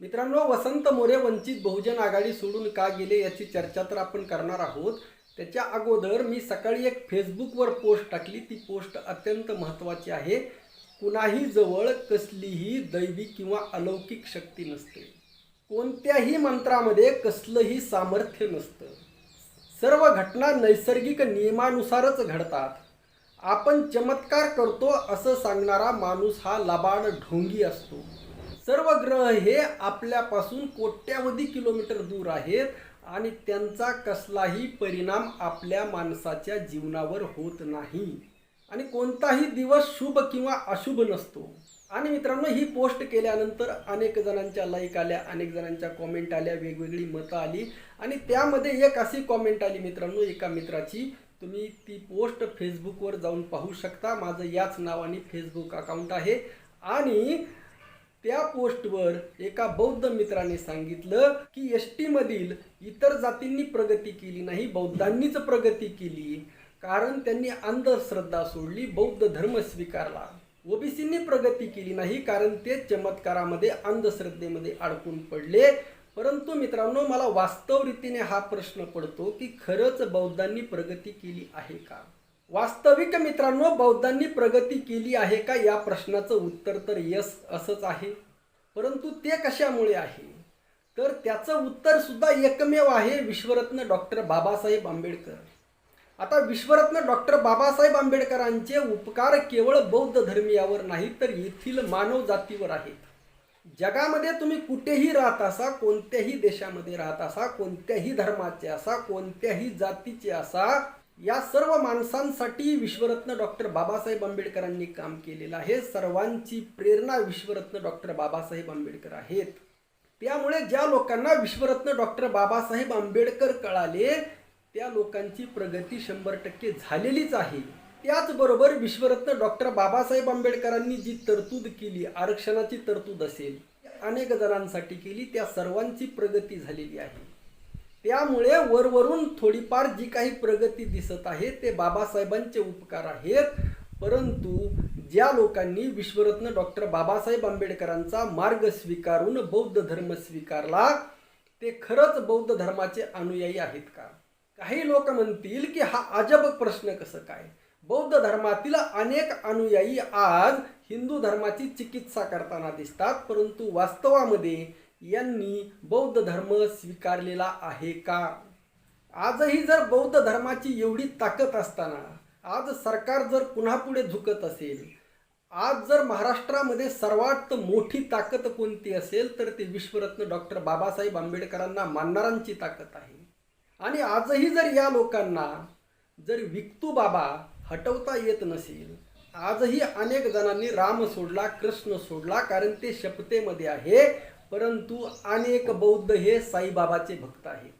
मित्रांनो वसंत मोरे वंचित बहुजन आघाडी सोडून का गेले याची चर्चा तर आपण करणार आहोत. त्याच्या अगोदर मी सकाळी एक फेसबुकवर पोस्ट टाकली. ती पोस्ट अत्यंत महत्त्वाची आहे. कुणाही जवळ कसलीही दैवी किंवा अलौकिक शक्ती नसते. कोणत्याही मंत्रामध्ये कसलंही सामर्थ्य नसतं. सर्व घटना नैसर्गिक नियमानुसारच घडतात. आपण चमत्कार करतो असं सांगणारा माणूस हा लबाड ढोंगी असतो. सर्व ग्रह हे आपल्यापासून कोट्यावधी किलोमीटर दूर आहेत आणि त्यांचा कसलाही परिणाम आपल्या माणसाच्या जीवनावर होत नाही. आणि कोणताही दिवस शुभ किंवा अशुभ नसतो. आणि मित्रांनो ही पोस्ट केल्यानंतर अनेक जणांच्या लाईक आल्या अनेक जणांच्या कॉमेंट आल्या वेगवेगळी मतं आली. आणि त्यामध्ये एक अशी कॉमेंट आली मित्रांनो एका मित्राची. तुम्ही ती पोस्ट फेसबुकवर जाऊन पाहू शकता. माझं याच नावाने फेसबुक अकाउंट आहे. आणि त्या पोस्टवर एका बौद्ध मित्राने सांगितलं की एस टीमधील इतर जातींनी प्रगती केली नाही बौद्धांनीच प्रगती केली. कारण त्यांनी अंधश्रद्धा सोडली बौद्ध धर्म स्वीकारला. ओबीसींनी प्रगती केली नाही कारण ते चमत्कारामध्ये अंधश्रद्धेमध्ये अडकून पडले. परंतु मित्रांनो मला वास्तव रीतीने हा प्रश्न पडतो की खरंच बौद्धांनी प्रगती केली आहे का? वास्तविक मित्रांनो बौद्धांनी प्रगती केली आहे का? या प्रश्नाचं उत्तर तर यस असंच आहे. परंतु ते कशामुळे आहे? तर त्याचं उत्तर सुद्धा एकमेव आहे विश्वरत्न डॉक्टर बाबासाहेब आंबेडकर. आता विश्वरत्न डॉक्टर बाबासाहेब आंबेडकरांचे उपकार केवळ बौद्ध धर्मीयावर नाही तर येथील मानव जातीवर आहेत. जगामध्ये तुम्ही कुठेही राहत असा कोणत्याही देशामध्ये राहत असा कोणत्याही धर्माचे असा कोणत्याही जातीचे असा या सर्व माणसांसाठी विश्वरत्न डॉक्टर बाबासाहेब आंबेडकरांनी काम केलेलं आहे. सर्वांची प्रेरणा विश्वरत्न डॉक्टर बाबासाहेब आंबेडकर आहेत. त्यामुळे ज्या लोकांना विश्वरत्न डॉक्टर बाबासाहेब आंबेडकर कळाले त्या लोकांची प्रगती शंभर टक्के झालेलीच आहे. त्याचबरोबर विश्वरत्न डॉक्टर बाबासाहेब आंबेडकरांनी जी तरतूद केली आरक्षणाची तरतूद असेल अनेक जणांसाठी केली त्या सर्वांची प्रगती झालेली आहे. त्यामुळे वरवरून थोडीफार जी काही प्रगती दिसत आहे ते बाबासाहेबांचे उपकार आहेत. परंतु ज्या लोकांनी विश्वरत्न डॉक्टर बाबासाहेब आंबेडकरांचा मार्ग स्वीकारून बौद्ध धर्म स्वीकारला ते खरंच बौद्ध धर्माचे अनुयायी आहेत का? काही लोक म्हणतील की हा अजब प्रश्न कसं काय? बौद्ध धर्मातील अनेक अनुयायी आज हिंदू धर्माची चिकित्सा करताना दिसतात परंतु वास्तवामध्ये यांनी बौद्ध धर्म स्वीकारलेला आहे का? आजही जर बौद्ध धर्माची एवढी ताकद असताना आज सरकार जर पुन्हा पुढे झुकत असेल आज जर महाराष्ट्रामध्ये सर्वात मोठी ताकद कोणती असेल तर ते विश्वरत्न डॉक्टर बाबासाहेब आंबेडकरांना मानणाऱ्यांची ताकद आहे. आणि आजही जर या लोकांना जर विकतू बाबा हटवता येत नसेल आजही अनेक जणांनी राम सोडला कृष्ण सोडला कारण ते शपथेमध्ये आहे परंतु अनेक बौद्ध हे साईबाबाचे भक्त आहेत.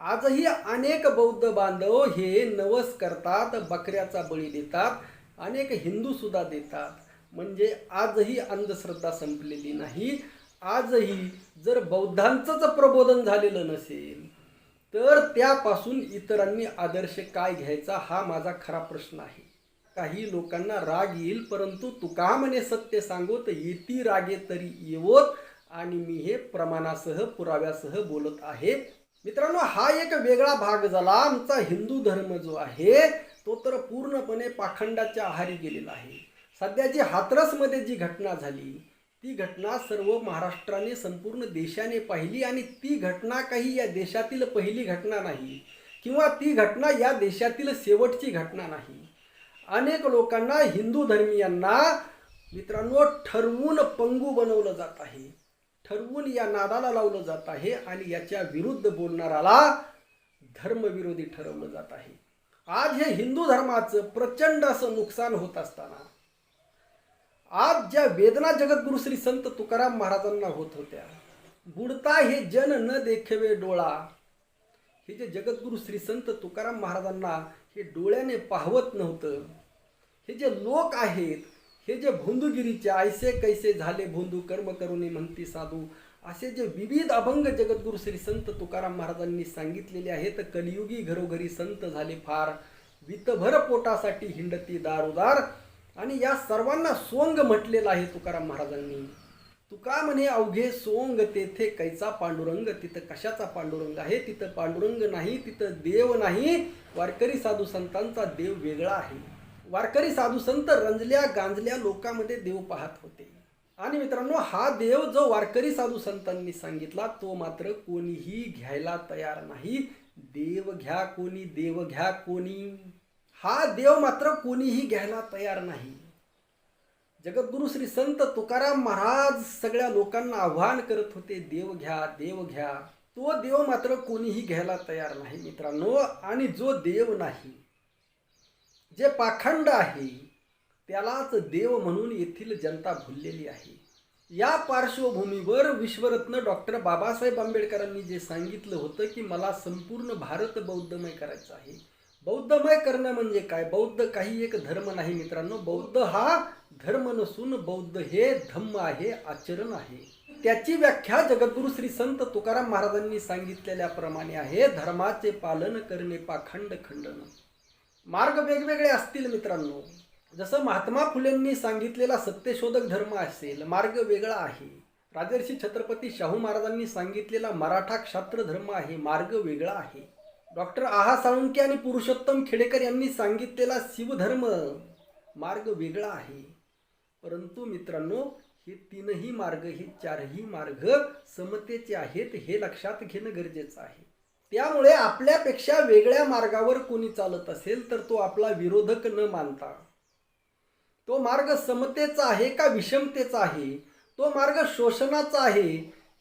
आजही अनेक बौद्ध बांधव हे नवस करतात बकऱ्याचा बळी देतात अनेक हिंदूसुद्धा देतात. म्हणजे आजही अंधश्रद्धा संपलेली नाही. आजही जर बौद्धांचंच प्रबोधन झालेलं नसेल तर त्यापासून इतरांनी आदर्श काय घ्यायचा हा माझा खरा प्रश्न आहे. काही लोकांना राग येईल परंतु तुका म्हणे सत्य सांगोत येती रागे तरी येवोत आणि मी हे प्रमाणासह पुराव्यासह बोलत आहे. मित्रांनो हा एक वेगळा भाग झाला. आमचा हिंदू धर्म जो आहे तो तर पूर्णपणे पाखंडाच्या आहारी गेलेला आहे. सध्या जी हाथरसमध्ये जी घटना झाली ती घटना सर्व महाराष्ट्राने संपूर्ण देशाने पाहिली आणि ती घटना काही या देशातील पहिली घटना नाही किंवा ती घटना या देशातील शेवटची घटना नाही. अनेक लोकांना हिंदू धर्मियांना मित्रांनो ठरवून पंगू बनवलं जात आहे. ठरवून या नादाला लावलं जात आहे आणि याच्या विरुद्ध बोलणाराला धर्मविरोधी ठरवलं जात आहे. आज हे हिंदू धर्माचं प्रचंड असं नुकसान होत असताना आज ज्या वेदना जगद्गुरु श्री संत तुकाराम महाराजांना होत होत्या बुडता हे जन न देखेवे डोळा हे जे जगद्गुरु श्री संत तुकाराम महाराजांना हे डोळ्याने पाहवत नव्हतं हे जे लोक आहेत हे जे भोंदूगिरीचे ऐसे कैसे झाले भोंदू कर्म करुणी म्हणती साधू. असे जे विविध अभंग जगद्गुरु श्री संत तुकाराम महाराजांनी सांगितलेले आहेत कलियुगी घरोघरी संत झाले फार. वितभर पोटासाठी हिंडती दारोदार. आणि या सर्वांना सोंग म्हटलेला आहे तुकाराम महाराजांनी. तुका म्हणे अवघे सोंग तेथे कैचा पांडुरंग तिथं कशाचा पांडुरंग आहे? तिथं पांडुरंग नाही तिथं देव नाही. वारकरी साधू संतांचा देव वेगळा आहे. वारकरी साधू संत रंजल्या गांजल्या लोकांमध्ये देव पाहत होते. आणि मित्रांनो हा देव जो वारकरी साधू संतांनी सांगितला तो मात्र कोणीही घ्यायला तयार नाही. देव घ्या कोणी देव घ्या कोणी. हा देव मात्र कोणीही घ्यायला तयार नाही. जगद्गुरु श्री संत तुकाराम महाराज सगळ्या लोकांना आव्हान करत होते देव घ्या देव घ्या. तो देव मात्र कोणीही घ्यायला तयार नाही मित्रांनो. आणि जो देव नाही जे पाखंड आहे त्यालाच देव म्हणून येथील जनता भुललेली आहे. या पार्श्वभूमीवर विश्वरत्न डॉक्टर बाबासाहेब आंबेडकरांनी जे सांगितलं होतं की मला संपूर्ण भारत बौद्धमय करायचं आहे. बौद्धमय करणं म्हणजे काय? बौद्ध काही एक धर्म नाही मित्रांनो. बौद्ध हा धर्म नसून बौद्ध हे धम्म आहे आचरण आहे. त्याची व्याख्या जगद्गुरु श्री संत तुकाराम महाराजांनी सांगितलेल्या प्रमाणे आहे धर्माचे पालन करणे पाखंड खंडन. मार्ग वेगवेगळे असतील मित्रांनो. जसं महात्मा फुलेंनी सांगितलेला सत्यशोधक धर्म असेल मार्ग वेगळा आहे. राजर्षी छत्रपती शाहू महाराजांनी सांगितलेला मराठा क्षात्र धर्म आहे मार्ग वेगळा आहे. डॉक्टर आहा साळुंके आणि पुरुषोत्तम खेडेकर यांनी सांगितलेला शिवधर्म मार्ग वेगळा आहे. परंतु मित्रांनो हे तीनही मार्ग हे चारही मार्ग समतेचे आहेत हे लक्षात घेणं गरजेचं आहे. त्यामुळे आपल्यापेक्षा वेगळ्या मार्गावर कोणी चालत असेल तर तो आपला विरोधक न मानता. तो मार्ग समतेचा आहे का विषमतेचा आहे? तो मार्ग शोषणाचा आहे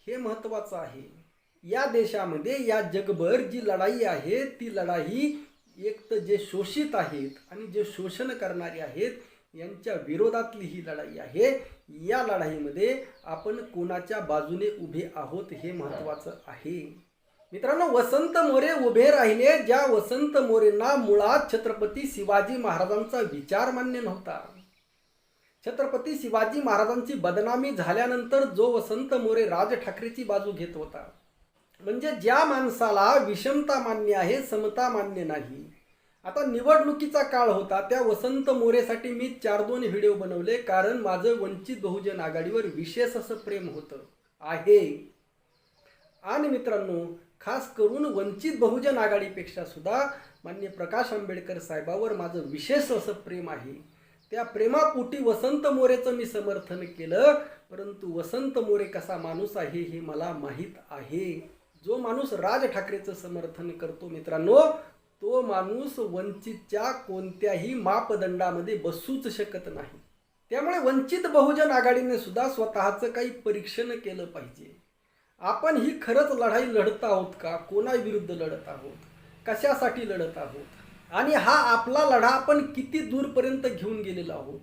हे महत्त्वाचं आहे. या देशामध्ये या जगभर जी लढाई आहे ती लढाई एक तर जे शोषित आहेत आणि जे शोषण करणारे आहेत यांच्या विरोधातली ही लढाई आहे. या लढाईमध्ये आपण कोणाच्या बाजूने उभे आहोत हे महत्त्वाचं आहे. मित्रांनो वसंत मोरे उभे राहिले ज्या वसंत मोरेंना मुळात छत्रपती शिवाजी महाराजांचा विचार मान्य नव्हता. छत्रपती शिवाजी महाराजांची बदनामी झाल्यानंतर जो वसंत मोरे राज ठाकरेची बाजू घेत होता. म्हणजे ज्या माणसाला विषमता मान्य आहे समता मान्य नाही. आता निवडणुकीचा काळ होता त्या वसंत मोरेसाठी मी चार दोन व्हिडिओ बनवले कारण माझं वंचित बहुजन आघाडीवर विशेष असं प्रेम होतं आहे. आणि मित्रांनो खास करून वंचित बहुजन आघाडीपेक्षा सुद्धा मान्य प्रकाश आंबेडकर साहेबावर माझं विशेष असं प्रेम आहे. त्या प्रेमापोटी वसंत मोरेचं मी समर्थन केलं परंतु वसंत मोरे कसा माणूस आहे हे मला माहीत आहे. जो माणूस राज ठाकरेचं समर्थन करतो मित्रांनो तो माणूस वंचितच्या कोणत्याही मापदंडामध्ये बसूच शकत नाही. त्यामुळे वंचित बहुजन आघाडीने सुद्धा स्वतःचं काही परीक्षण केलं पाहिजे. आपण ही खरंच लढाई लढत आहोत का? कोणाविरुद्ध लढत आहोत? कशासाठी लढत आहोत? आणि हा आपला लढा आपण किती दूरपर्यंत घेऊन गेलेलो आहोत?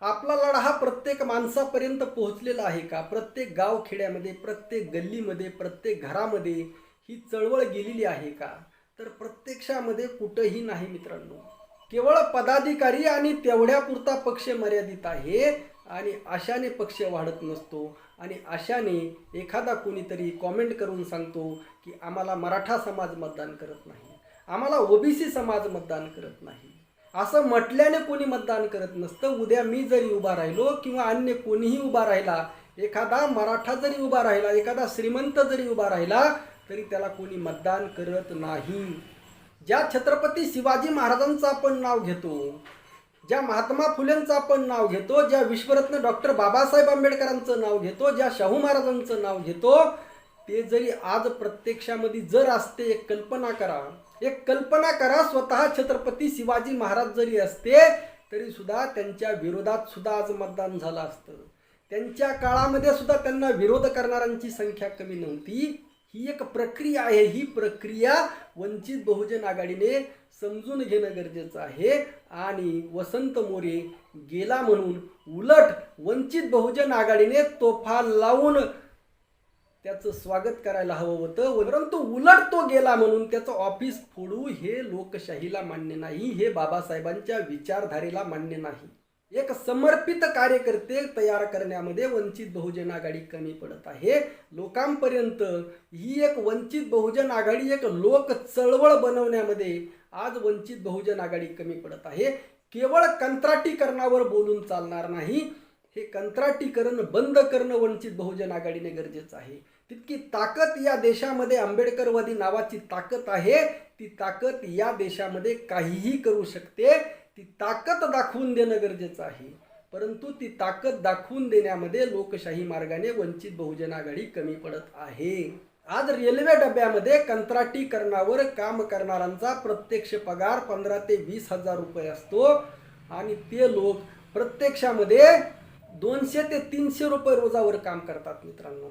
आपला लढा हा प्रत्येक माणसापर्यंत पोहोचलेला आहे का? प्रत्येक गाव खेड्यामध्ये प्रत्येक गल्लीमध्ये प्रत्येक घरामध्ये ही चळवळ गेलेली आहे का? तर प्रत्यक्षामध्ये कुठंही नाही मित्रांनो. केवळ पदाधिकारी आणि तेवढ्यापुरता पक्ष मर्यादित आहे आणि आशाने पक्ष वाढत नसतो. आणि अशाने एखादा कोणीतरी कॉमेंट करून सांगतो की आम्हाला मराठा समाज मतदान करत नाही. आम्हाला ओबीसी समाज मतदान करत नाही. असं म्हटल्याने कोणी मतदान करत नसतं. उद्या मी जरी उभा राहिलो किंवा अन्य कोणीही उभा राहिला एखादा मराठा जरी उभा राहिला एखादा श्रीमंत जरी उभा राहिला तरी त्याला कोणी मतदान करत नाही. ज्या छत्रपती शिवाजी महाराजांचं आपण नाव घेतो ज्या महात्मा फुलेंचं आपण नाव घेतो ज्या विश्वरत्न डॉक्टर बाबासाहेब आंबेडकरांचं नाव घेतो ज्या शाहू महाराजांचं नाव घेतो ते जरी आज प्रत्यक्षामध्ये जर असते एक कल्पना करा. एक कल्पना करा स्वतः छत्रपती शिवाजी महाराज जरी असते तरी सुद्धा त्यांच्या विरोधात सुद्धा आज मतदान झालं असतं. त्यांच्या काळामध्ये सुद्धा त्यांना विरोध करणाऱ्यांची संख्या कमी नव्हती. ही एक प्रक्रिया आहे. ही प्रक्रिया वंचित बहुजन आघाडीने समजून घेणं गरजेचं आहे. आणि वसंत मोरे गेला म्हणून उलट वंचित बहुजन आघाडीने तोफा लावून त्याचं स्वागत करायला हवं होतं. परंतु उलट तो गेला म्हणून त्याचं ऑफिस फोडू हे लोकशाहीला मान्य नाही हे बाबासाहेबांच्या विचारधारेला मान्य नाही. एक समर्पित कार्यकर्ते तयार करण्यामध्ये वंचित बहुजन आघाडी कमी पडत आहे. लोकांपर्यंत ही एक वंचित बहुजन आघाडी एक लोक चळवळ बनवण्यामध्ये आज वंचित बहुजन आघाडी कमी पडत आहे. केवळ कंत्राटीकरणावर बोलून चालणार नाही. हे कंत्राटीकरण बंद करणं वंचित बहुजन आघाडीने गरजेचं आहे. तितकी ताकद या देशामध्ये आंबेडकरवादी नावाची ताकद आहे. ती ताकद या देशामध्ये काहीही करू शकते. ती ताकद दाखवून देणं गरजेचं आहे. परंतु ती ताकद दाखवून देण्यामध्ये लोकशाही मार्गाने वंचित बहुजन आघाडी कमी पडत आहे. आज रेल्वे डब्यामध्ये कंत्राटीकरणावर काम करणाऱ्यांचा प्रत्यक्ष पगार पंधरा ते वीस हजार रुपये असतो. आणि ते लोक प्रत्यक्षामध्ये दोनशे ते तीनशे रुपये रोजावर काम करतात मित्रांनो.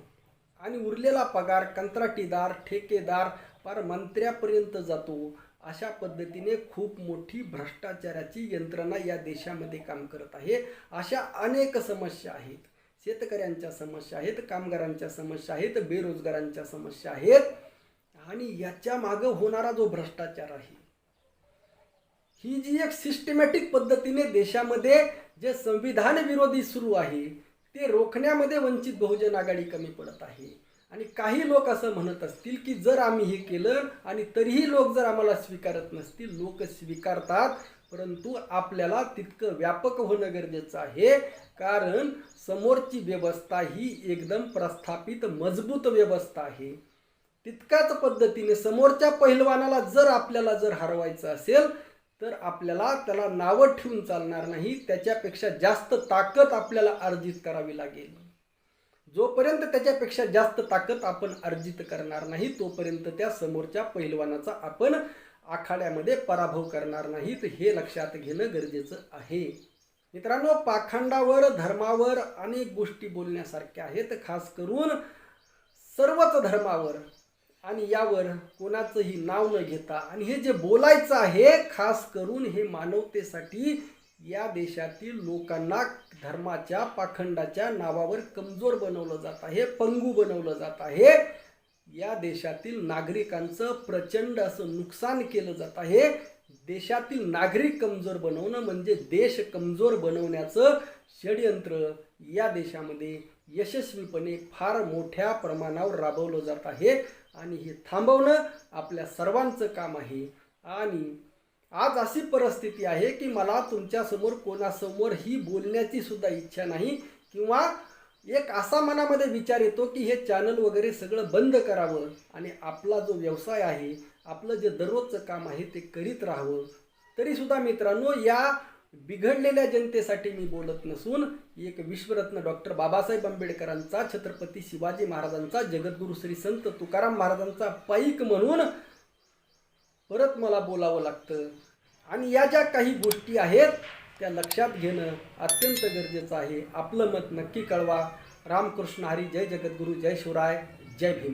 आणि उरलेला पगार कंत्राटीदार ठेकेदार पार मंत्र्यापर्यंत जातो. अशा पद्धतीने खूप मोठी भ्रष्टाचाराची यंत्रणा या देशामध्ये काम करत आहे. अशा अनेक समस्या आहेत. शेतकऱ्यांच्या समस्या आहेत कामगारांच्या समस्या आहेत बेरोजगारांच्या समस्या आहेत आणि याच्या मागं होणारा जो भ्रष्टाचार आहे ही जी एक सिस्टमॅटिक पद्धतीने देशामध्ये जे संविधान विरोधी सुरू आहे ते रोखण्यामध्ये वंचित बहुजन आघाडी कमी पडत आहे. आणि काही लोक असं म्हणत असतील की जर आम्ही हे केलं आणि तरीही लोक जर आम्हाला स्वीकारत नसतील लोक स्वीकारतात. परंतु आपल्याला तितकं व्यापक होणं गरजेचं आहे. कारण समोरची व्यवस्था ही एकदम प्रस्थापित मजबूत व्यवस्था आहे. तितक्याच पद्धतीने समोरच्या पहिलवानाला जर आपल्याला जर हरवायचं असेल तर आपल्याला त्याला नावं ठेवून चालणार नाही. त्याच्यापेक्षा जास्त ताकद आपल्याला अर्जित करावी लागेल. जोपर्यंत त्याच्यापेक्षा जास्त ताकद आपण अर्जित करणार नाही तोपर्यंत त्या समोरच्या पहिलवानाचा आपण आखाड्यामध्ये पराभव करणार नाहीत हे लक्षात घेणं गरजेचं आहे. मित्रांनो पाखंडावर धर्मावर अनेक गोष्टी बोलण्यासारख्या आहेत खास करून सर्वच धर्मावर. आणि यावर कोणाचंही नाव न घेता आणि हे जे बोलायचं आहे खास करून हे मानवतेसाठी या देशातील लोकांना धर्माच्या पाखंडाच्या नावावर कमजोर बनवलं जात आहे पंगू बनवलं जात आहे. या देशातील नागरिकांचं प्रचंड असं नुकसान केलं जात आहे. देशातील नागरिक कमजोर बनवणं म्हणजे देश कमजोर बनवण्याचं षडयंत्र या देशामध्ये यशस्वीपणे फार मोठ्या प्रमाणावर राबवलं जात आहे. आणि हे थांबवणं आपल्या सर्वांचं काम आहे. आणि आज अशी परिस्थिती आहे की मला तुमच्यासमोर कोणासमोर ही बोलण्याची सुद्धा इच्छा नाही किंवा एक असा मनामध्ये विचार येतो की हे चॅनल वगैरे सगळं बंद करावं आणि आपला जो व्यवसाय आहे आपलं जे दररोजचं काम आहे ते करीत राहावं. तरीसुद्धा मित्रांनो या बिघडलेल्या जनतेसाठी मी बोलत नसून एक विश्वरत्न डॉक्टर बाबासाहेब आंबेडकरांचा छत्रपती शिवाजी महाराजांचा जगद्गुरू श्री संत तुकाराम महाराजांचा पाईक म्हणून परत मला बोलावं लागतं. आणि या ज्या काही गोष्टी आहेत त्या लक्षात घेणं अत्यंत गरजेचं आहे. आपलं मत नक्की कळवा. रामकृष्ण हरी जय जगद्गुरू जय शिवराय जय भीम.